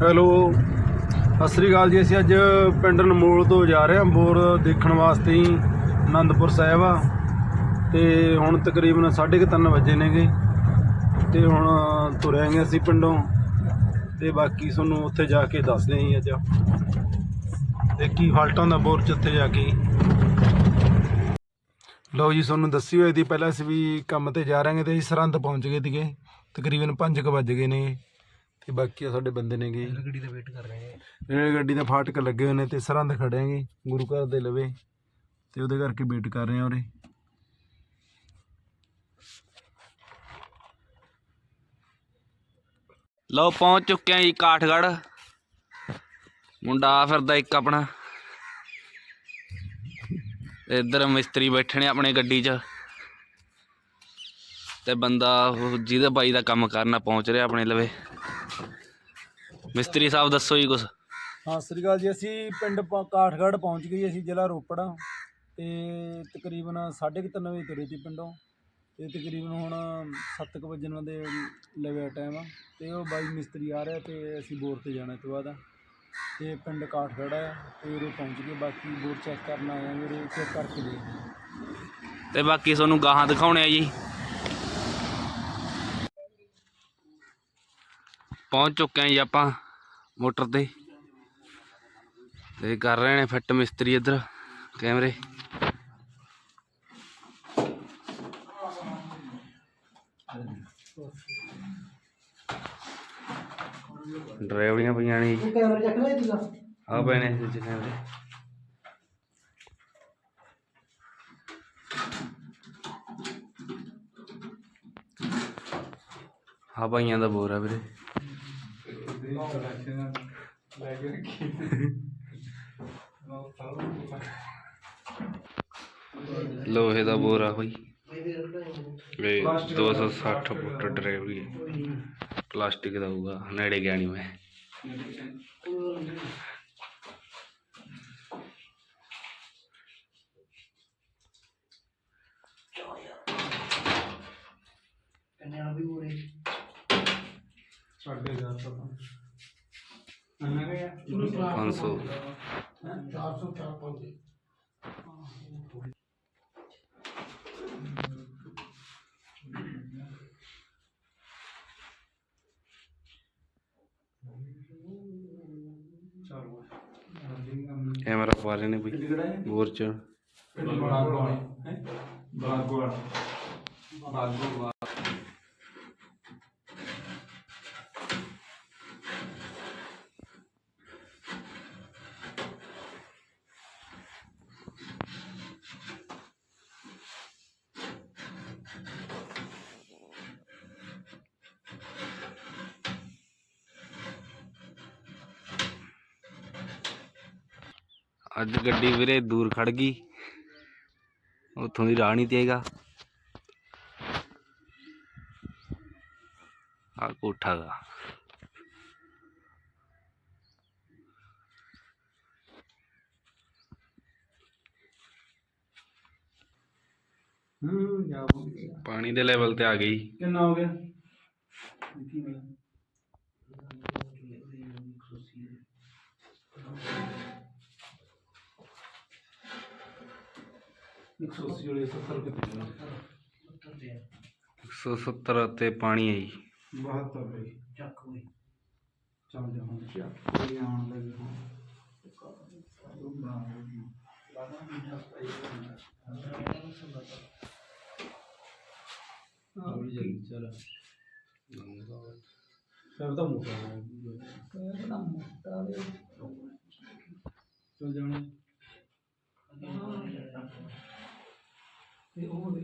Hello, Sat Sri ਅਕਾਲ ਜੀ। ਅਸੀਂ ਅੱਜ ਪਿੰਡ ਨਮੋਲ ਤੋਂ ਜਾ ਰਹੇ ਹਾਂ ਬੋਰ ਦੇਖਣ ਵਾਸਤੇ ਹੀ ਆਨੰਦਪੁਰ ਸਾਹਿਬ ਆ। ਤੇ ਹੁਣ ਤਕਰੀਬਨ 3:30 ਵਜੇ ਨੇਗੇ। ਤੇ ਹੁਣ ਤੁਰਿਆਂਗੇ ਅਸੀਂ ਪਿੰਡੋਂ। ਤੇ ਬਾਕੀ ਤੁਹਾਨੂੰ ਉੱਥੇ ਜਾ ਕੇ ਦੱਸਦੇ ਹਾਂ ਜੀ ਅੱਜ। ਤੇ ਕੀ ਫਾਲਟਾਂ ਦਾ ਬੋਰ ਚ ਉੱਥੇ ਜਾ ਕੇ? ਲਓ ਜੀ, ਤੁਹਾਨੂੰ ਦੱਸੀ ਹੋਈ ਦੀ ਪਹਿਲਾਂ ਅਸੀਂ ਵੀ ਕੰਮ ਤੇ ਜਾ ਰਹੇ ਹਾਂ ਤੇ ਅਸੀਂ ਸਰਹੰਦ ਪਹੁੰਚ ਗਏ ਸੀਗੇ। ਤਕਰੀਬਨ 5:00 ਵੱਜ ਗਏ ਨੇ। ਤੇ ਬਾਕੀ ਆ ਸਾਡੇ ਬੰਦੇ ਨੇਗੇ ਗੱਡੀ ਦਾ ਵੇਟ ਕਰ ਰਹੇ ਹਾਂ ਰੇਲ ਗੱਡੀ ਦੇ ਫਾਟਕ ਲੱਗੇ ਹੋਏ ਨੇ ਤੇ ਸਰਹੰਦ ਖੜੇ ਆਂਗੇ ਗੁਰੂ ਘਰ ਦੇ ਲਵੇ। ਤੇ ਉਹਦੇ ਕਰਕੇ ਵੇਟ ਕਰ ਰਹੇ ਆ ਉਰੇ। ਲਓ ਪਹੁੰਚ ਚੁੱਕੇ ਆ ਜੀ ਕਾਠਗੜ੍ਹ। ਮੁੰਡਾ ਆ ਫਿਰਦਾ ਇੱਕ ਆਪਣਾ। ਤੇ ਇੱਧਰ ਮਿਸਤਰੀ ਬੈਠੇ ਨੇ ਆਪਣੇ ਗੱਡੀ 'ਚ। ਤੇ ਬੰਦਾ ਜਿਹਦੇ ਬਾਈ ਦਾ ਕੰਮ ਕਰਨਾ ਪਹੁੰਚ ਰਿਹਾ ਆਪਣੇ ਲਵੇ। ਮਿਸਤਰੀ ਸਾਹਿਬ ਦੱਸੋ ਜੀ ਕੁਛ। ਹਾਂ ਸ੍ਰੀ ਅਕਾਲ ਜੀ। ਅਸੀਂ ਪਿੰਡ ਪ- ਕਾਠਗੜ੍ਹ ਪਹੁੰਚ ਗਏ ਅਸੀਂ ਜ਼ਿਲ੍ਹਾ ਰੋਪੜ। ਤੇ ਤਕਰੀਬਨ 3:30 ਵਜੇ ਤੁਰੇ ਸੀ ਪਿੰਡੋਂ। ਤੇ ਤਕਰੀਬਨ ਹੁਣ 7:00 ਵਜਣ ਦੇ ਲਵੇ ਟਾਈਮ ਆ। ਤੇ ਉਹ ਬਾਈ ਮਿਸਤਰੀ ਆ ਰਿਹਾ ਤੇ ਅਸੀਂ ਬੋਰ ਤੇ ਜਾਣਾ ਤੋਂ ਬਾਅਦ। ਤੇ ਪਿੰਡ ਕਾਠਗੜ੍ਹ ਆ ਤੇ ਉਰੇ ਪਹੁੰਚ ਗਏ। ਬਾਕੀ ਬੋਰ ਚੈੱਕ ਕਰਨ ਆਏ ਆ ਉਰੇ ਚੈੱਕ ਕਰਕੇ ਦੇਖਦੇ ਹਾਂ ਤੇ ਬਾਕੀ ਤੁਹਾਨੂੰ ਗਾਹਾਂ ਦਿਖਾਉਣੇ ਆ ਜੀ। ਪਹੁੰਚ ਚੁੱਕੇ ਆ ਜੀ ਆਪਾਂ ਮੋਟਰ ਤੇ। ਤੇ ਕਰ ਰਹੇ ਨੇ ਫਿੱਟ ਮਿਸਤਰੀ ਇੱਧਰ ਕੈਮਰੇ। ਡਰਾਈਵਰੀਆਂ ਪਈਆਂ ਨੇ ਜੀ। ਕੈਮਰਾ ਚੱਕ ਆ ਪਏ ਨੇ ਦੂਜੇ ਕੈਮਰੇ। ਹਾਂ ਭਾਈਆਂ ਦਾ ਬੋਰ ਆ ਵੀਰੇ। ਲੋਹੇ ਦਾ ਬੋਰ ਭਾਈ ਇਹ 260 ਫੁੱਟ ਡਰਾਈਵਰੀ ਹੈ। ਪਲਾਸਟਿਕ ਦਾ ਹੋਊਗਾ। ਨੇੜੇ ਗਿਆ ਨਹੀਂ ਮੈਂ ਕੰਨਿਆ ਵੀ ਹੋਰੇ ਸਾਡੇ ਘਰ ਤੋਂ ਅੰਨਾ ਗਿਆ 500 400 ਚਾਰ ਪੰਜ ਚਲੋ ਕੈਮਰਾ ਪਾ ਰਹੇ ਨੇ ਬਈ ਕਿਹੜਾ ਹੈ ਬੋਰ ਚ। ਬਾਗੋ ਅੱਜ ਗੱਡੀ ਵੀਰੇ ਦੂਰ ਖੜ ਗਈ। ਉੱਥੋਂ ਦੀ ਰਾਹ ਨਹੀਂ ਤੇਗਾ ਆ ਕੋਠਾ ਦਾ ਹੂੰ ਜਾ ਪਾਣੀ ਦੇ ਲੈਵਲ ਤੇ ਆ ਗਈ। ਕਿੰਨਾ ਹੋ ਗਿਆ ਇੱਕ ਸੌ ਅੱਸੀ ਵਾਲੇ 70 ਰੁਪਏ ਕਿਲੋ 170 ਤੇ ਪਾਣੀ ਹੈ ਜੀ। 72 ਰੁਪਏ ਚੱਕ ਹੋਈ ਚੱਲ ਜਾ ਹੁਣ ਚਾ ਕੋਈ ਆਉਣ ਲੱਗੇ ਹੁਣ। ਹਾਂ ਵੀ ਜਲਦੀ ਚਲ ਫਿਰ ਤਾਂ ਮੁੱਕਾ ਕਿਹੜਾ ਮੋਟਾ ਵੇ। ਚਲ ਜਾਣਾ। ਤੇ ਉਹ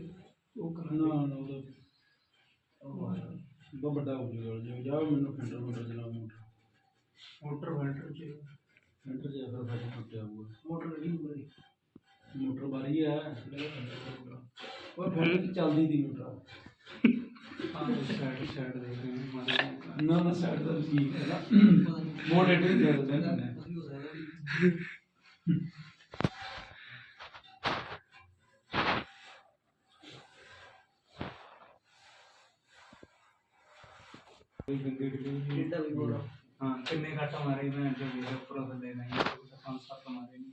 ਉਹ ਨਾ ਨਾ ਉਹਦਾ ਬਹੁਤ ਵੱਡਾ ਹੋ ਜਾਊਗਾ ਜੇ ਜਾ ਮੈਨੂੰ ਫਿੰਡਰ ਮੋਟਰ ਜਨਾ ਮੋਟਰ। ਮੋਟਰ ਵੈਂਟਰ ਚ। ਫਿੰਡਰ ਜੇ ਫਿਰ ਫਿਰ ਟੁੱਟਿਆ ਹੋਊਗਾ ਮੋਟਰ ਨਹੀਂ ਹੋਈ ਮੋਟਰ ਬਾਰੀ ਹੈ ਉਹ ਫਿਰ ਚੱਲਦੀ ਦੀ ਮੋਟਰ ਹਾਂ ਸਾਈਡ ਸਾਈਡ ਦੇ ਮਾਰੇ ਨਾ ਨਾ ਸਾਈਡ ਦਾ ਠੀਕ ਹੈ ਨਾ। ਮੋਟਰ ਏਡੇ ਦੇ ਦਿੰਦੇ ਨੇ। ਡੇਟਾ ਵੀ ਬੋਰਾ ਹਾਂ। ਕਿੰਨੇ ਘੱਟ ਮਾਰੇ ਮੈਂ ਜੋ ਵੀ ਉੱਪਰੋਂ ਥੱਲੇ ਨਹੀਂ ਪੰਜ ਸੱਤ ਮਾਰੇ ਨੇ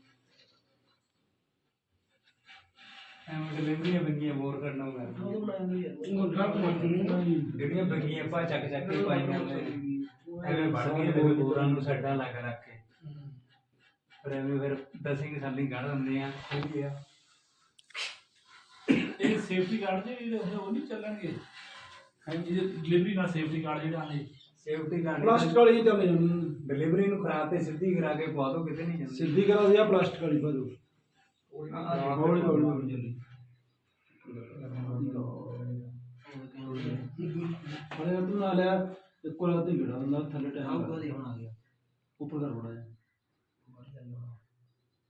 ਐਵੇਂ ਡਿਲੀਵਰੀਆਂ ਬੰਗੀਆਂ ਬੋਰ ਕਰਨਾ ਕਰ ਜਿਹੜੀਆਂ ਬੰਗੀਆਂ ਪਾ ਚੱਕ ਚੱਕ ਕੇ ਪਾਈਆਂ ਨੇ ਐਵੇਂ ਵੜ ਗਈਆਂ ਤੇ ਬੋਰਾਂ ਨੂੰ ਸੱਡਾ ਲਾ ਕੇ ਰੱਖ ਕੇ। ਫਿਰ ਐਵੇਂ ਫਿਰ ਦਸਿੰਗ ਸਾਲੀ ਕੱਢ ਦਿੰਦੇ ਆ। ਇਹ ਸੇਫਟੀ ਕਾਰਡ ਦੇ ਜਿਹੜੇ ਉਹ ਨਹੀਂ ਚੱਲਣਗੇ। ਹਾਂਜੀ ਡਿਲੀਵਰੀ ਨਾਲ ਸੇਫਟੀ ਕਾਰਡ ਜਿਹੜਾ ਆਲੇ ਸੇਫਟੀ ਗਾਰਡ ਪਲਾਸਟਿਕ ਵਾਲੀ ਹੀ ਚੱਲ ਜਾਣੀ ਡਿਲੀਵਰੀ ਨੂੰ ਕਰਾ ਤੇ ਸਿੱਧੀ ਕਰਾ ਕੇ ਪਵਾ ਦੋ ਕਿਤੇ ਨਹੀਂ ਜਾਂਦੀ। ਸਿੱਧੀ ਕਰਾ ਦਿਆ ਪਲਾਸਟਿਕ ਵਾਲੀ ਪਾ ਦੋ ਆਹ ਹੌਲੀ ਹੌਲੀ ਹੌਲੀ ਚੱਲੀ। ਬੜੇ ਤੂੰ ਨਾ ਲਿਆ ਇੱਕੋ ਰਾਤ ਹੀ ਗੜਾ ਹੁੰਦਾ ਥੱਲੇ ਟਾਈਮ ਉੱਪਰ ਕਰ ਬੜਾ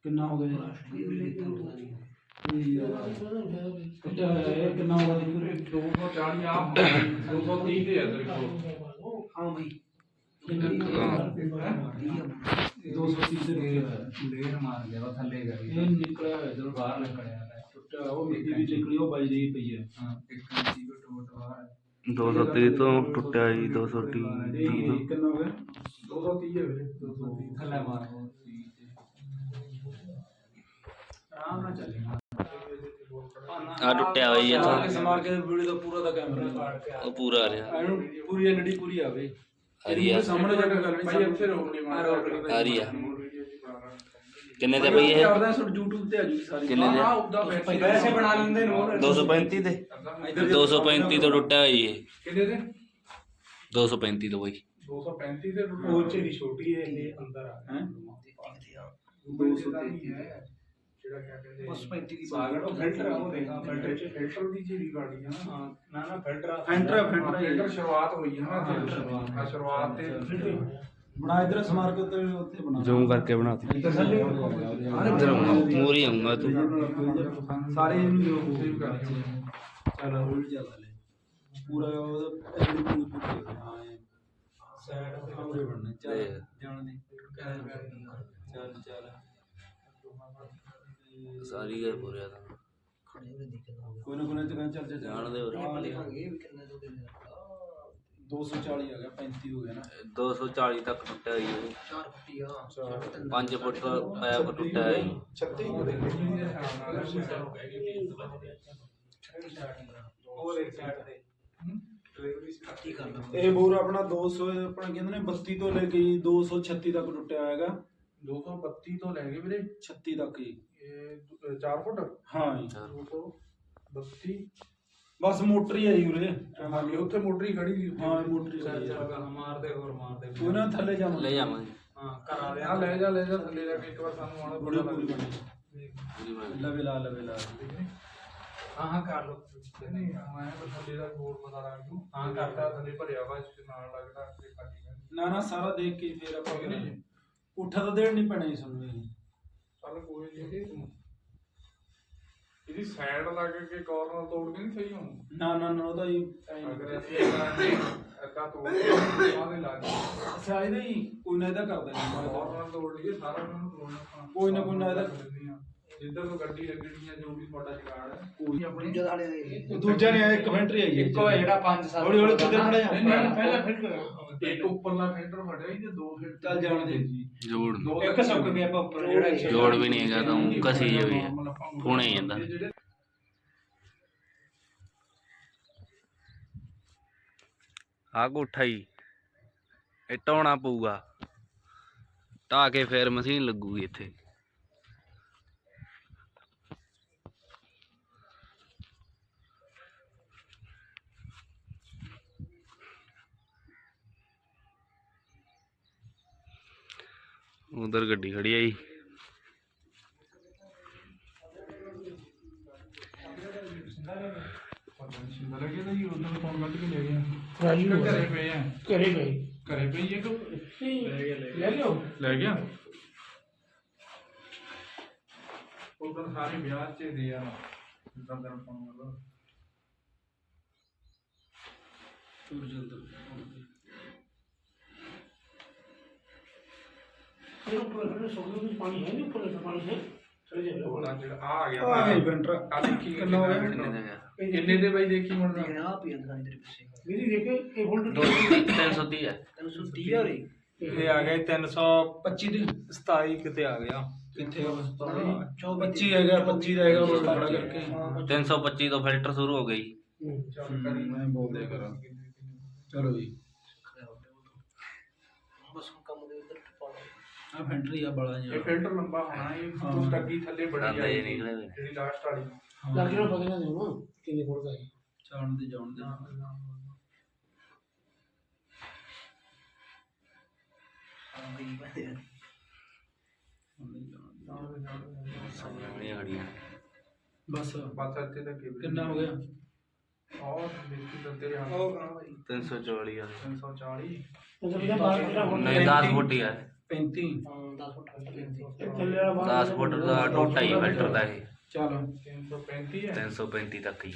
ਕਿੰਨਾ ਹੋ ਗਿਆ ਜੀ ਕੱਟਿਆ ਹੋਇਆ ਇਹ ਕਿੰਨਾ ਹੋ ਗਿਆ ਜੀ 240 ਆਪ 230 ਤੇ ਹੈ ਤੇਰੇ ਕੋਲ 230 ਦੇ ਰੁਪਏ ਹੋਇਆ ਲੇਰ ਮਾਰ ਗਿਆ ਵਾ ਥੱਲੇ ਕਰੀ ਇਹ ਨਿਕਲਿਆ ਹੋਇਆ ਜਦੋਂ ਬਾਹਰ ਨਿਕਲਿਆ ਹੈ ਟੁੱਟਿਆ ਉਹ ਮਿੱਟੀ ਵੀ ਨਿਕਲੀ ਉਹ ਬਾਈ ਰਹੀ ਪਈ ਹੈ ਹਾਂ ਇੱਕ ਇੰਚੀ ਘੱਟ ਘੱਟ ਬਾਹਰ ਹੈ 230 ਤੋਂ ਟੁੱਟਿਆ ਜੀ 230 ਇਹ ਕਿੰਨਾ ਹੋ ਗਿਆ 230 ਹੈ ਵੀਰੇ 230 ਥੱਲੇ ਮਾਰ ਹੋਰ ਆਰਾਮ ਨਾਲ ਚੱਲੇਗਾ ਆ ਟੁੱਟਿਆ ਹੋਈ ਹੈ ਤਾਂ ਇਸ ਮਾਰ ਕੇ ਵੀਡੀਓ ਦਾ ਪੂਰਾ ਦਾ ਕੈਮਰਾ ਉਹ ਪੂਰਾ ਆ ਰਿਹਾ। ਇਹਨੂੰ ਪੂਰੀ ਐਲਡੀ ਪੂਰੀ ਆਵੇ ਆ ਰਹੀ ਆ। ਸਾਹਮਣੇ ਜਾ ਕੇ ਗੱਲ ਨਹੀਂ ਭਾਈ ਇੱਥੇ ਰੋਕ ਨਹੀਂ ਮਾਰ ਆ ਰਹੀ ਆ। ਕਿੰਨੇ ਤੇ ਪਈ ਇਹ? ਕਰਦਾ ਸੁਣ YouTube ਤੇ ਆ ਜੂਗੀ ਸਾਰੀ। ਕਿੰਨੇ ਦੇ? ਹਾਂ ਉਦਾਂ ਵੈਸੇ ਬਣਾ ਲੈਂਦੇ ਨੇ ਹੋਰ। 235 ਤੇ 235 ਤੋਂ ਟੁੱਟਿਆ ਹੋਈ ਇਹ। ਕਿੰਨੇ ਦੇ? 235 ਤੋਂ ਬਈ। 235 ਦੇ ਉਹ ਚ ਛੋਟੀ ਹੈ ਇਹ ਅੰਦਰ ਆ। ਹੈ? 230 ਹੈ ਜਿਹੜਾ ਕਿਆ ਕਹਿੰਦੇ ਉਸ 35 ਦੀ ਸਾਗਰ ਉਹ ਫਿਲਟਰ ਆ ਉਹ ਦੇਖਾ ਫਿਲਟਰ ਚ ਫਿਲਟਰ ਦੀ ਜਿਹੜੀ ਗਾੜੀ ਆ ਨਾ। ਹਾਂ ਨਾ ਨਾ ਫਿਲਟਰ ਆ। ਫੈਂਟਰ ਫੈਂਟਰ ਫਿਲਟਰ ਸ਼ੁਰੂਆਤ ਹੋਈ ਹੈ ਨਾ ਹਾਂ, ਇੱਥੇ। ਸ਼ੁਰੂਆਤ। ਆ ਸ਼ੁਰੂਆਤ ਤੇ ਬਣਾ ਇਧਰ ਸਮਾਰ ਕੇ ਉੱਤੇ ਉੱਥੇ ਬਣਾ। ਜ਼ੂਮ ਕਰਕੇ ਬਣਾਤੀ ਇੱਧਰ ਮੂਰੀ ਆਉਂਗਾ ਤੂੰ ਸਾਰੇ ਇਹਨੂੰ ਉਹ ਕਰ ਚੱਲ ਰੋਲ ਚੱਲ ਲੈ ਪੂਰਾ ਉਹਦਾ ਐਲਡੀ ਪੂਰੀ ਪੂਰੀ ਹੋ। ਹਾਂ ਸਾਈਡ ਤੇ ਪੂਰੇ ਬਣਨੇ। ਚੱਲ ਦੇਖ। ਜਾਣ ਦੇ। ਚੱਲ ਚੱਲ। ਸਾਰੀ ਗਏ ਪੂਰਿਆ ਤਾਂ। ਕੋਈ ਨਾ ਕੋਈ ਨਾ ਚੱਲ ਚੱਲ ਚੱਲ ਜਾਣ। ਦੇ ਹੋਰ। 240 ਆ ਗਿਆ 35 ਹੋ ਗਿਆ ਨਾ। 240 ਤੱਕ ਟੁੱਟਿਆ ਹੋਈ ਇਹ 5 ਫੁੱਟ ਪੈਪ ਟੁੱਟਿਆ ਹੈ। ਜੀ 36 ਹੋਰ ਇੱਕ ਸਾਈਡ ਤੇ। ਡਿਲੀਵਰੀ ਇਹ ਬੋਰ ਆਪਣਾ 200 ਆਪਣਾ ਕਹਿੰਦੇ ਨੇ 32 ਤੋਂ ਲੈ ਕੇ ਜੀ 236 ਤੱਕ ਟੁੱਟਿਆ ਹੈਗਾ। 232 ਤੋਂ ਲੈ ਕੇ ਵੀਰੇ 36 ਤੱਕ ਹੀ ਇਹ 4 ਫੁੱਟ? ਹਾਂ ਜੀ। 232 ਬਸ ਮੋਟਰ ਹੀ ਜੀ ਉਰੇ। ਹਾਂ ਜੀ, ਉੱਥੇ ਮੋਟਰ ਹੀ ਖੜੀ ਸੀ ਹਾਂ ਮੋਟਰ ਹੀ ਚੱਲ ਹੈ। ਚੱਲ ਗਾ ਮਾਰਦੇ ਹੋਰ ਮਾਰਦੇ ਕੋਈ ਨਾ ਥੱਲੇ ਜਾਵਾਂ ਲੈ ਜਾਵਾਂਗੇ ਹਾਂ ਕਰਾ ਆ ਲੈ ਜਾ ਲੈ ਜਾ ਥੱਲੇ ਜਾ ਕੇ ਇੱਕ ਵਾਰ ਸਾਨੂੰ ਆਉਣਾ ਪੂਰੀ ਪੂਰਾ ਬਣੀ। ਲਵੇ ਲਾ ਲਵੇ ਲਾ। ਹਾਂ ਹਾਂ ਕਰ ਲਓ। ਨਹੀਂ ਮੈਂ ਥੱਲੇ ਦਾ ਹੋਰ ਪਤਾ ਲੱਗ ਜੂ। ਹਾਂ, ਕਰਦਾ ਥੱਲੇ ਭਰਿਆ ਵਾ ਇਸ ਨਾਲ ਲੱਗਦਾ ਤੇ ਕਾਟੀ ਨਾ ਨਾ ਸਾਰਾ ਦੇਖ ਕੇ ਫੇਰ ਆਪਾਂ ਨਹੀਂ। ਉੱਠਾ ਤਾਂ ਦੇਣ ਨਹੀਂ ਪੈਣਾ ਜੀ ਸਾਨੂੰ ਇਹ। ਚੱਲ ਕੋਈ ਨਹੀਂ ਇਹਦੀ ਸਾਈਡ ਲੱਗ ਕੇ ਕਾਰਨਰ ਤੋੜ ਕੇ ਨਹੀਂ ਸਹੀ ਹੋਣਾ? ਨਾ ਨਾ ਨਾ ਉਹਦਾ ਹੀ। ਟਾਈਮ ਅਗਰ ਅਸੀਂ ਕਰਾਂਗੇ ਅੱਧਾ ਤੋੜ ਕੇ ਆਦੇ ਲਾ ਕੇ। ਅੱਛਾ ਇਹਦਾ ਹੀ ਕੋਈ ਨਾ ਇਹਦਾ ਕਰ ਦੇਣਾ ਕਾਰਨਰ ਤੋੜ ਲਈਏ ਸਾਰਾ ਨੂੰ ਤੋੜਨਾ ਆਪਾਂ। ਕੋਈ ਨਾ ਕੋਈ ਨਾ ਇਹਦਾ- ਹਾਂ। ਜਿੱਧਰ ਤੋਂ ਗੱਡੀ ਲੱਗਣੀ ਆ ਜੋ ਵੀ ਤੁਹਾਡਾ ਜਗਾੜ ਹੈ ਕੋਈ ਆਪਣੀ। ਦੂਜਾ ਨਹੀਂ ਆਇਆ ਇੱਕ ਫੈਂਟਰੀ ਆਈ ਹੈ ਇੱਕੋ ਹੈ ਜਿਹੜਾ 5 7 ਹੌਲੀ ਹੌਲੀ ਕਿੱਧਰ ਜਾ ਨਹੀਂ, ਨਹੀਂ, ਪਹਿਲਾਂ ਫਿਲਟਰ ਇੱਕ ਉੱਪਰਲਾ ਫਿਲਟਰ ਫੜਿਆ ਇਹਦੇ ਦੋ ਫਿਲਟਰ ਚੱਲ ਜਾਣ ਦੇ। ਜੀ ਜੋੜ। ਦੋ ਇੱਕ ਸੁੱਕ ਗਿਆ ਆਪਾਂ ਉੱਪਰ ਜਿਹੜਾ ਇੱਕ ਜੋੜ ਵੀ ਨਹੀਂ ਹੈਗਾ ਤਾਂ ਊਂ ਘਸੀ ਹੋਈ ਹੈ ਹੀ ਜਾਂਦਾ ਆ ਕੋਠਾ ਹੀ ਇਹ ਢਾਉਣਾ ਪਊਗਾ। ਢਾ ਕੇ ਫੇਰ ਮਸ਼ੀਨ ਲੱਗੂਗੀ ਇੱਥੇ। ਉਧਰ ਗੱਡੀ ਖੜੀ ਆਈ ਸ਼ਿੰਦਾ ਲੱਗੇ ਤਾਂ ਜੀ ਉਦੋਂ ਫੋਨ ਕੱਢ ਕੇ ਲੈ ਗਿਆ ਘਰੇ ਪਏ ਆ ਕਰੇ ਗਏ ਘਰੇ ਪਈ ਇੱਕ ਲੈ ਲਿਓ ਲੈ ਗਿਆ ਉਦੋਂ ਸਾਰੇ ਵਿਆਹ ਚ ਦੇ ਆ ਜਿੱਦਾਂ ਦਾ ਫੋਨ ਵਾਲਾ ਤੁਰ ਜਲਦ ਇਹ ਉੱਪਰ ਫਿਰ ਸੋਗਲ ਵਿੱਚ ਪਾਣੀ ਹੈ ਨਹੀਂ ਉੱਪਰ ਪਾਣੀ ਹੈ ਚਲੇ ਜਾ ਉਹ ਜਿਹੜਾ ਆ ਆ ਗਿਆ ਆ ਗਿਆ ਫੈਂਟਰ ਆ ਦੇਖੀ ਕਿੰਨਾ ਹੋ ਗਿਆ? ਕਿੰਨੇ ਦਾ ਗਿਆ ਕਿੰਨੇ ਦੇ ਬਾਈ ਦੇਖੀ ਹੁਣ ਮੇਰੀ ਦੇਖੇ ਇਹ ਹੋਲਡ ਦੋ 330 ਹੈ ਇਹ ਆ ਗਿਆ 325 25 ਦੀ 27 ਕਿਤੇ ਆ ਗਿਆ। ਕਿੱਥੇ 25 ਹੈਗਾ 25 ਦਾ ਹੈਗਾ ਉਹ ਖੜਾ ਕਰਕੇ। 325 ਤੋਂ ਫਿਲਟਰ ਸ਼ੁਰੂ ਹੋ ਗਈ। ਮੈਂ ਬੋਲਦੇ ਕਰਾਂ। ਚਲੋ ਜੀ। ਆ ਫੈਂਟਰੀ ਆ ਬੜਾ ਇਹ ਜਿਹਾ ਫਿਲਟਰ ਲੰਬਾ ਹੋਣਾ ਇਹ ਉਸ ਟੱਕੀ ਥੱਲੇ ਬੜੀ ਦੰਦ ਆਈ ਜੇ ਨਿਕਲੇ। ਜਿਹੜੀ ਲਾਸਟ ਵਾਲੀ। ਲੱਗਣਾ ਪਤਾ ਨਾ ਦੇਣਾ ਕਿੰਨੇ ਫੁੱਟ ਦਾ ਹੈ ਜਾਣ ਦੇ ਜਾਣ ਦੇ ਸਾਹਮਣੇ ਖੜੀਆਂ ਬਸ। ਬਸ ਇੱਥੇ ਤੱਕ ਹੀ। ਕਿੰਨਾ ਹੋ ਗਿਆ? ਔਰ ਦੇਖੀ ਤਾਂ ਤੇਰੇ ਹੱਥ 344 ਆ। 340 ਨਹੀਂ 10 ਫੁੱਟ ਹੀ ਆ। 35 10 ਫੁੱਟ ਦਾ ਟੋਟਾ ਹੀ ਫਿਲਟਰ ਦਾ ਇਹ। ਚਲ 335 ਹੈ। 335 ਤੱਕ ਹੀ।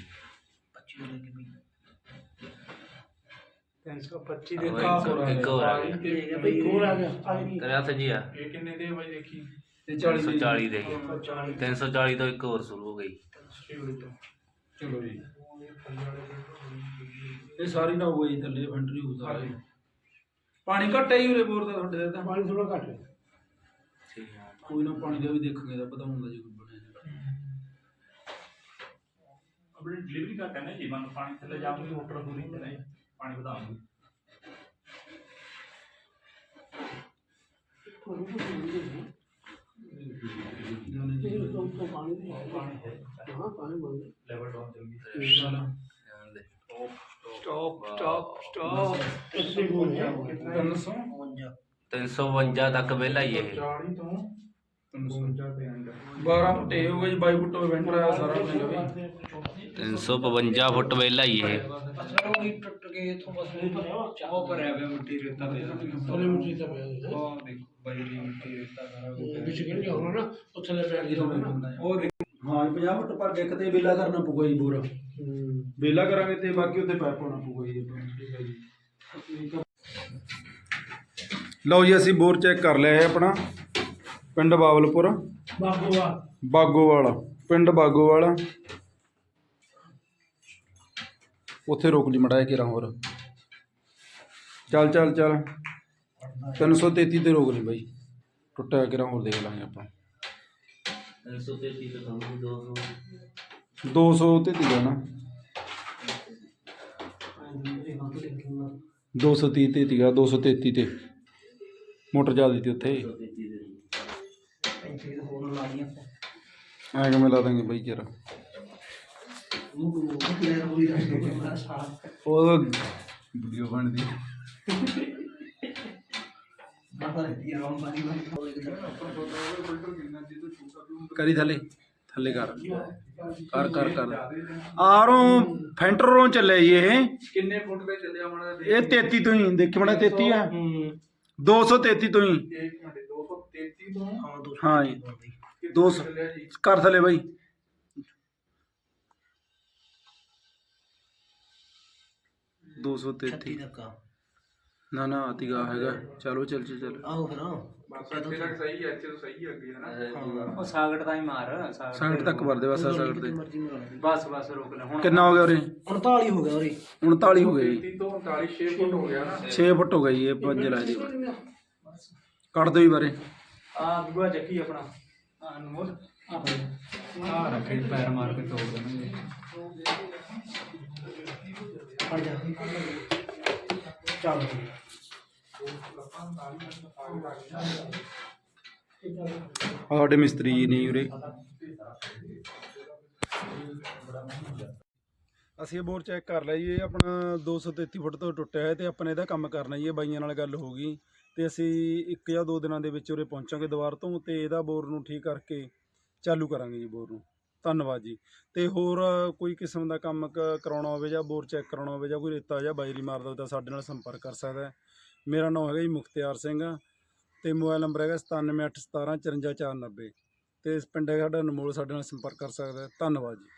325 ਇੱਕ ਆਹ ਹੋਰ ਆ ਇੱਕ ਹੋਰ ਆ ਗਿਆ। ਬਈ ਹੋਰ ਆ ਗਿਆ। ਤੇਰੇ ਹੱਥ ਜੀ ਆ। ਇਹ ਕਿੰਨੇ ਦੇ ਬਾਈ ਦੇਖੀ? ਤੇ 40 ਦੀ। 340 ਦੇ। 340 ਤੋਂ ਇੱਕ ਹੋਰ ਸ਼ੁਰੂ ਹੋ ਗਈ। ਚਲੋ ਜੀ। ਦੇ ਇਹ ਸਾਰੀ ਨਾ ਹੋਈ ਥੱਲੇ ਫੈਂਟਰੀ ਹੋ ਸਾਰੀ ਪਾਣੀ ਘੱਟ ਹੈ ਉਰੇ ਬੋਰ ਦਾ ਤੁਹਾਡੇ ਦਾ ਤਾਂ? ਪਾਣੀ ਥੋੜਾ ਘੱਟ ਹੈ। ਠੀਕ ਆ ਕੋਈ ਨਾ ਪਾਣੀ ਦਾ ਵੀ ਦੇਖਾਂਗੇ ਤਾਂ ਪਤਾ ਹੁੰਦਾ ਜੀ ਕੋਈ ਬਣਿਆ ਜੀ। ਆਪਣੀ ਡਿਲੀਵਰੀ ਘੱਟ ਹੈ ਨਾ ਜੀ ਮਨ ਪਾਣੀ ਥੱਲੇ ਜਾਊਗੀ ਮੋਟਰ ਪੂਰੀ ਕਰੇ ਪਾਣੀ ਵਧਾਉਂਗੀ ਇਹ ਤੋਂ ਤੋਂ ਪਾਣੀ ਪਾਣੀ ਹੈ। ਹਾਂ ਪਾਣੀ ਬੰਦ ਲੈਵਲ ਡਾਊਨ ਚੱਲਦੀ ਚੱਲ ਧਿਆਨ ਦੇ ਸਟਾਪ ਸਟਾਪ ਸਟਾਪ ਇਸੇ ਕੋਲ ਹੈ 300 352 ਤੱਕ ਵਿਹਲਾ ਹੀ ਇਹ। 40 ਤੋਂ 52 ਤੇ ਐਂਡ 12 ਫੁੱਟ ਇਹ ਹੋ ਗਏ ਜੀ 22 ਫੁੱਟ ਵੈਂਟਰ ਆ ਸਾਰਾ ਮਿਲ ਵੀ। 352 ਫੁੱਟ ਵਿਹਲਾ ਹੀ ਇਹ। ਟੁੱਟ ਕੇ ਇਥੋਂ ਬਸ ਨਹੀਂ ਭਰਿਆ ਉਹ ਭਰਿਆ ਹੋਇਆ ਮਿੱਟੀ ਰੇਤਾ ਦੇ ਉਹਨੇ ਮੁੱਠੀ ਤਾਂ ਪਿਆ ਹੈ ਉਹ ਦੇਖੋ ਬਾਈ ਦੀ ਮਿੱਟੀ ਰੇਤਾ ਸਾਰਾ ਕੁਝ ਵਿੱਚ ਕਿਹੜੀ ਹੋਣਾ ਨਾ ਉੱਥੇ ਲੈ ਪਿਆ ਗਿਆ ਉਹ ਦੇਖੋ ਹਾਂ 50 ਫੁੱਟ ਪਰ ਡੈਕ ਤੇ ਵੇਲਾ ਕਰਨਾ ਪਊਗਾ ਜੀ ਬੋਰ ਵੇਲਾ ਕਰਾਂਗੇ ਤੇ ਬਾਕੀ ਉੱਤੇ ਪਾਈਪ ਪਾਉਣਾ ਪਊਗਾ ਜੀ ਆਪਾਂ ਜੀ। ਲਓ ਜੀ ਅਸੀਂ ਬੋਰ ਚੈੱਕ ਕਰ ਲਿਆ ਹੈ ਆਪਣਾ ਪਿੰਡ ਬਾਵਲਪੁਰ। ਬਾਗੋਆ ਬਾਗੋਵਾਲ ਪਿੰਡ ਬਾਗੋਵਾਲ। ਉੱਥੇ ਰੋਕ ਲਈ ਮੜਾਇਆ ਕਿਰਾਂ ਹੋਰ। ਚੱਲ ਚੱਲ ਚੱਲ। 333 ਤੇ ਰੋਕ ਲਈ ਬਾਈ। ਟੁੱਟਿਆ ਕਿਰਾਂ ਹੋਰ ਦੇਖ ਲਾਂਗੇ ਆਪਾਂ। 333 ਤੋਂ 200 200 ਤੇ ਤੀਗਾ ਨਾ। 230 ਤੇ ਤੀਗਾ 233 ਤੇ। ਮੋਟਰ ਚੱਲਦੀ ਤੀ ਉੱਥੇ। ਐ ਕਿਵੇਂ ਲਾ ਦਾਂਗੇ ਬਾਈ ਜਰਾ। ਉਹ ਵੀਡੀਓ ਬਣਦੀ। ਕਰੀ ਥੱਲੇ ਥੱਲੇ ਕਰ ਕਰ ਕਰ ਕਰ ਆਰੋਂ ਫੈਂਟਰੋਂ ਚੱਲਿਆ ਜੀ ਇਹ। ਕਿੰਨੇ ਫੁੱਟ ਤੇ ਚੱਲਿਆ ਮਾੜਾ ਇਹ 33 ਤੋਂ ਹੀ ਦੇਖੀ ਬਣਾ 33 ਆ। 233 ਤੋਂ ਹੀ। ਇੱਕ ਮਿੰਟ 233 ਤੋਂ? ਹਾਂ ਜੀ। ਕਿੱਥੇ 200 ਚੱਲਿਆ ਜੀ? ਕਰ ਥੱਲੇ ਬਾਈ। ਦੋ ਸੌ ਤੇਤੀ। ਨਾ ਨਾ ਅਤੀਗਾ ਹੈਗਾ। ਚਲੋ ਚੱਲ ਚੱਲ ਚੱਲ। ਆਓ ਫਿਰ ਬਸ ਇੱਥੇ ਤੱਕ ਸਹੀ ਹੈ ਇੱਥੇ ਤੋਂ ਸਹੀ ਹੈ ਅੱਗੇ ਹੈ। ਨਾ ਉਹ ਸਾਗੜ ਤਾਂ ਹੀ ਮਾਰ ਸਾਗੜ ਸਾਈਡ ਤੱਕ ਵਰ ਦੇ ਬਸ ਆਹ ਸਾਈਡ ਤੇ। ਬਸ ਬਸ ਰੋਕ ਲੈ ਹੁਣ ਕਿੰਨਾ ਹੋ ਗਿਆ ਉਰੇ? 48 ਹੋ ਗਿਆ ਉਰੇ। 39 ਹੋ ਗਿਆ ਜੀ 33 ਤੋਂ 39 6 ਫੁੱਟ ਹੋ ਗਿਆ ਨਾ। 6 ਫੁੱਟ ਹੋ ਗਈ ਇਹ ਪੰਜ ਲਾ ਜੀ ਕੱਢ ਦੋ ਹੀ ਬਾਰੇ। ਆ ਦੂਆ ਚੱਕੀ ਆਪਣਾ। ਆ ਅਨਮੋਲ। ਆ ਰੱਖੇ ਪੈਰ ਮਾਰ ਕੇ ਤੋੜ ਦੇਣਗੇ। ਚੱਲ ਆਹ ਸਾਡੇ ਮਿਸਤਰੀ ਜੀ ਨੇ ਉਰੇ। ਅਸੀਂ ਇਹ ਬੋਰ ਚੈੱਕ ਕਰ ਲਿਆ ਜੀ, ਇਹ ਆਪਣਾ 233 ਫੁੱਟ ਤੋਂ ਟੁੱਟਿਆ ਹੈ ਤੇ ਆਪਾਂ ਇਹਦਾ ਕੰਮ ਕਰਨਾ ਜੀ, ਇਹ ਬਾਈਆਂ ਨਾਲ ਗੱਲ ਹੋ ਗਈ। ਤੇ ਅਸੀਂ ਇੱਕ ਜਾਂ ਦੋ ਦਿਨਾਂ ਦੇ ਵਿੱਚ ਉਰੇ ਪਹੁੰਚਾਂਗੇ ਦੁਬਾਰ ਤੋਂ ਤੇ ਇਹਦਾ ਬੋਰ ਨੂੰ ਠੀਕ ਕਰਕੇ ਚਾਲੂ ਕਰਾਂਗੇ ਜੀ ਬੋਰ ਨੂੰ। ਧੰਨਵਾਦ ਜੀ। ਤੇ ਹੋਰ ਕੋਈ ਕਿਸਮ ਦਾ ਕੰਮ ਕ- ਕਰਾਉਣਾ ਹੋਵੇ ਜਾਂ ਬੋਰ ਚੈੱਕ ਕਰਾਉਣਾ ਹੋਵੇ ਜਾਂ ਕੋਈ ਰੇਤਾ ਜਾਂ ਬਾਜਰੀ ਮਾਰਦਾ ਹੋਵੇ ਤਾਂ ਸਾਡੇ ਨਾਲ ਸੰਪਰਕ ਕਰ ਸਕਦਾ ਹੈ। ਮੇਰਾ ਨਾਮ ਹੈਗਾ ਜੀ ਮੁਖਤਿਆਰ ਸਿੰਘ ਤੇ ਮੋਬਾਈਲ ਨੰਬਰ ਹੈਗਾ 9781175490 ਤੇ ਇਸ ਪਿੰਡ ਹੈਗਾ ਸਾਡਾ ਅਨਮੋਲ, ਸਾਡੇ ਨਾਲ ਸੰਪਰਕ ਕਰ ਸਕਦਾ ਹੈ। ਧੰਨਵਾਦ ਜੀ।